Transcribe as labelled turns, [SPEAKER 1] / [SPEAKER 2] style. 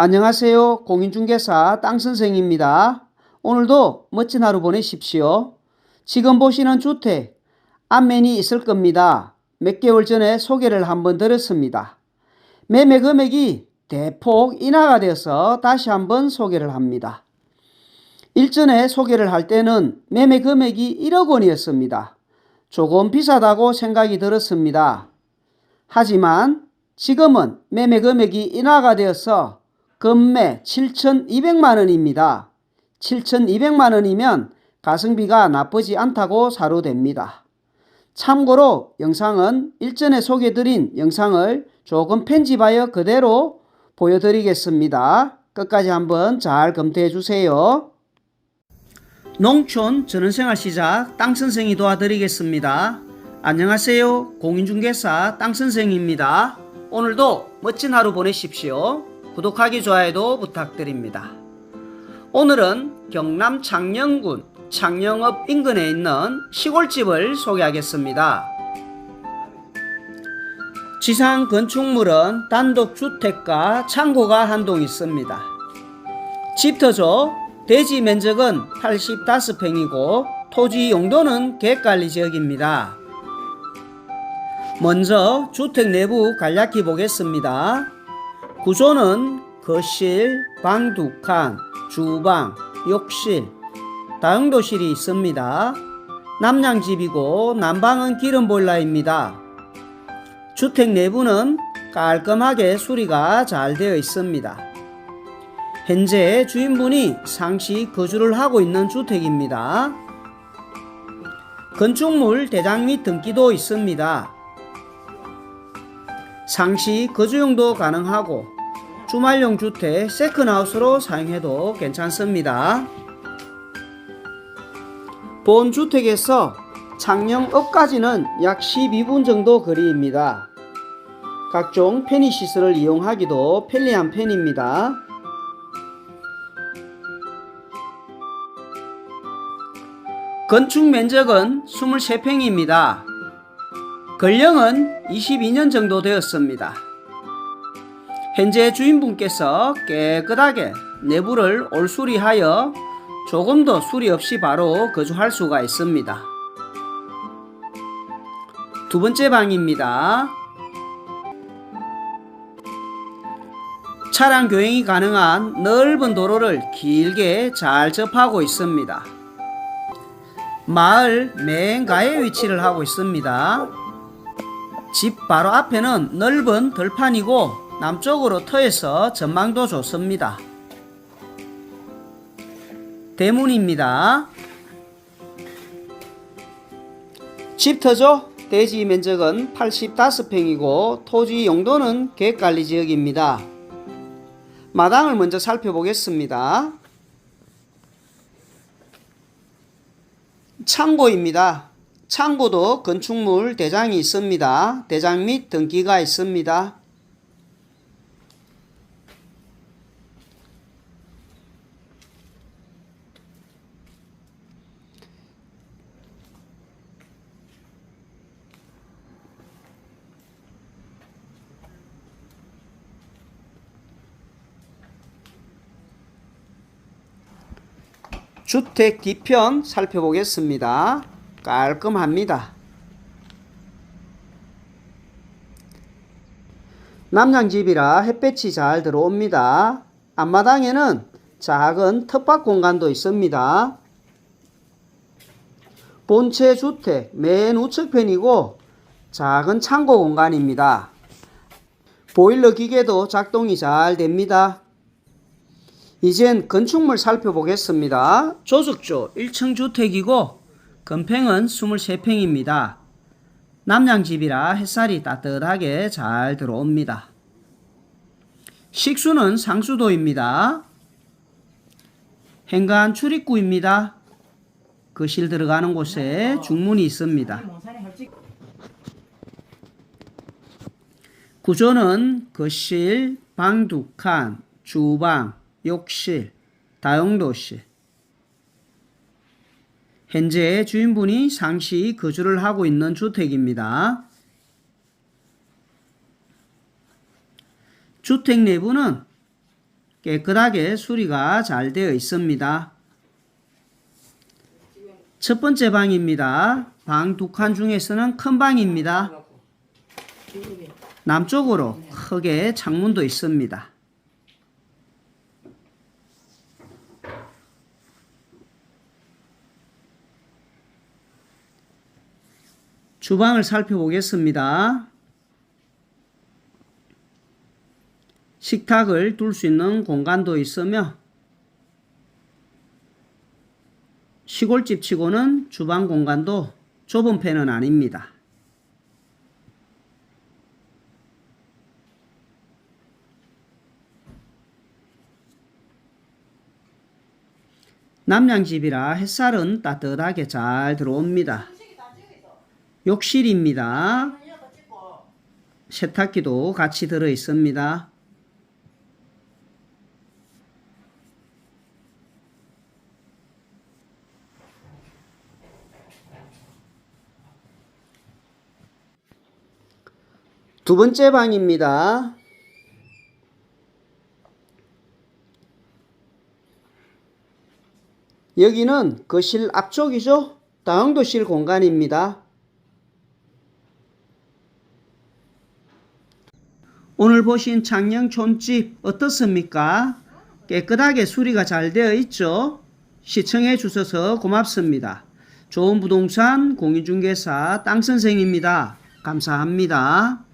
[SPEAKER 1] 안녕하세요. 공인중개사 땅선생입니다. 오늘도 멋진 하루 보내십시오. 지금 보시는 주택, 안면이 있을 겁니다. 몇 개월 전에 소개를 한번 드렸습니다. 매매 금액이 대폭 인하가 되어서 다시 한번 소개를 합니다. 일전에 소개를 할 때는 매매 금액이 1억 원이었습니다. 조금 비싸다고 생각이 들었습니다. 하지만 지금은 매매 금액이 인하가 되어서 금매 7,200만 원입니다. 7,200만 원이면 가성비가 나쁘지 않다고 사료됩니다. 참고로 영상은 일전에 소개드린 영상을 조금 편집하여 그대로 보여드리겠습니다. 끝까지 한번 잘 검토해 주세요. 농촌 전원생활 시작 땅선생이 도와드리겠습니다. 안녕하세요. 공인중개사 땅선생입니다. 오늘도 멋진 하루 보내십시오. 구독하기 좋아요도 부탁드립니다. 오늘은 경남 창녕군 창녕읍 인근에 있는 시골집을 소개하겠습니다. 지상 건축물은 단독주택과 창고가 한 동 있습니다. 집터조 대지 면적은 85평이고 토지 용도는 객관리 지역입니다. 먼저 주택 내부 간략히 보겠습니다. 구조는 거실, 방 두 칸, 주방, 욕실, 다용도실이 있습니다. 남양집이고 난방은 기름 보일러입니다. 주택 내부는 깔끔하게 수리가 잘 되어 있습니다. 현재 주인분이 상시 거주를 하고 있는 주택입니다. 건축물 대장 및 등기도 있습니다. 상시 거주용도 가능하고 주말용 주택 세컨하우스로 사용해도 괜찮습니다. 본 주택에서 창녕읍까지는 약 12분 정도 거리입니다. 각종 편의 시설을 이용하기도 편리한 편입니다. 건축 면적은 23평입니다. 건령은 22년 정도 되었습니다. 현재 주인분께서 깨끗하게 내부를 올수리하여 조금 더 수리 없이 바로 거주할 수가 있습니다. 두 번째 방입니다. 차량 교행이 가능한 넓은 도로를 길게 잘 접하고 있습니다. 마을 맨가에 위치를 하고 있습니다. 집 바로 앞에는 넓은 들판이고 남쪽으로 터에서 전망도 좋습니다. 대문입니다. 집터죠? 대지 면적은 85평이고 토지 용도는 계획관리 지역입니다. 마당을 먼저 살펴보겠습니다. 창고입니다. 창고도 건축물 대장이 있습니다. 대장 및 등기가 있습니다. 주택 뒤편 살펴보겠습니다. 깔끔합니다. 남양집이라 햇볕이 잘 들어옵니다. 앞마당에는 작은 텃밭 공간도 있습니다. 본체 주택 맨 우측편이고 작은 창고 공간입니다. 보일러 기계도 작동이 잘 됩니다. 이젠 건축물 살펴보겠습니다. 조숙조 1층 주택이고 건평은 23평입니다. 남양집이라 햇살이 따뜻하게 잘 들어옵니다. 식수는 상수도입니다. 현관 출입구입니다. 거실 들어가는 곳에 중문이 있습니다. 구조는 거실, 방 두 칸, 주방, 욕실, 다용도실. 현재 주인분이 상시 거주를 하고 있는 주택입니다. 주택 내부는 깨끗하게 수리가 잘 되어 있습니다. 첫 번째 방입니다. 방 두 칸 중에서는 큰 방입니다. 남쪽으로 크게 창문도 있습니다. 주방을 살펴보겠습니다. 식탁을 둘 수 있는 공간도 있으며 시골집 치고는 주방 공간도 좁은 편은 아닙니다. 남양집이라 햇살은 따뜻하게 잘 들어옵니다. 욕실입니다. 세탁기도 같이 들어 있습니다. 두 번째 방입니다. 여기는 거실 앞쪽이죠? 다용도실 공간입니다. 오늘 보신 창녕촌집 어떻습니까? 깨끗하게 수리가 잘 되어 있죠? 시청해 주셔서 고맙습니다. 좋은 부동산 공인중개사 땅선생입니다. 감사합니다.